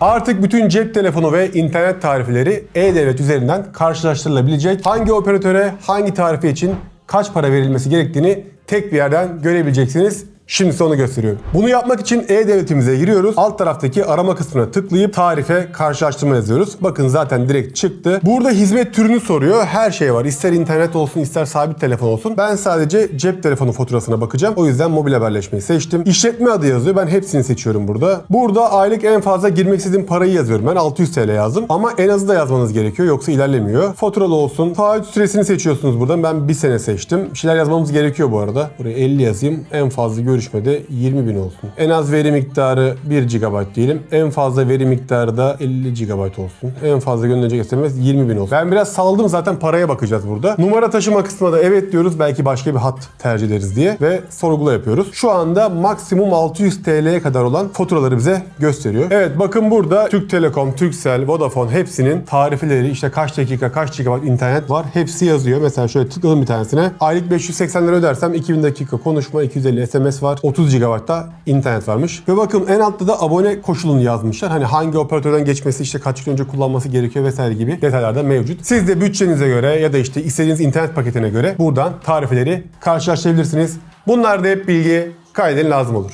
Artık bütün cep telefonu ve internet tarifleri e-devlet üzerinden karşılaştırılabilecek. Hangi operatöre hangi tarife için kaç para verilmesi gerektiğini tek bir yerden görebileceksiniz. Şimdi size onu gösteriyorum. Bunu yapmak için e-devletimize giriyoruz. Alt taraftaki arama kısmına tıklayıp tarife karşılaştırma yazıyoruz. Bakın zaten direkt çıktı. Burada hizmet türünü soruyor. Her şey var. İster internet olsun ister sabit telefon olsun. Ben sadece cep telefonu faturasına bakacağım. O yüzden mobil haberleşmeyi seçtim. İşletme adı yazıyor. Ben hepsini seçiyorum burada. Burada aylık en fazla girmek istediğim parayı yazıyorum. Ben 600 TL yazdım. Ama en azı da yazmanız gerekiyor. Yoksa ilerlemiyor. Faturalı olsun. Taahhüt süresini seçiyorsunuz buradan. Ben bir sene seçtim. Bir şeyler yazmamız gerekiyor bu arada. Buraya 50 yazayım. En fazla görüşmede 20 bin olsun. En az veri miktarı 1 GB diyelim. En fazla veri miktarı da 50 GB olsun. En fazla gönderecek SMS 20 bin olsun. Ben biraz saldım zaten paraya bakacağız burada. Numara taşıma kısmına da evet diyoruz. Belki başka bir hat tercih ederiz diye. Ve sorgula yapıyoruz. Şu anda maksimum 600 TL'ye kadar olan faturaları bize gösteriyor. Evet bakın burada Türk Telekom, Turkcell, Vodafone hepsinin tarifeleri işte kaç dakika kaç GB internet var hepsi yazıyor. Mesela şöyle tıkladım bir tanesine. Aylık 580 lira ödersem 2000 dakika konuşma, 250 SMS var. 30 GB'da internet varmış. Ve bakın en altta da abone koşulunu yazmışlar. Hani hangi operatörden geçmesi işte kaç yıl önce kullanması gerekiyor vesaire gibi detaylar da mevcut. Siz de bütçenize göre ya da işte istediğiniz internet paketine göre buradan tarifeleri karşılaştırabilirsiniz. Bunlar da hep bilgi kaydedin lazım olur.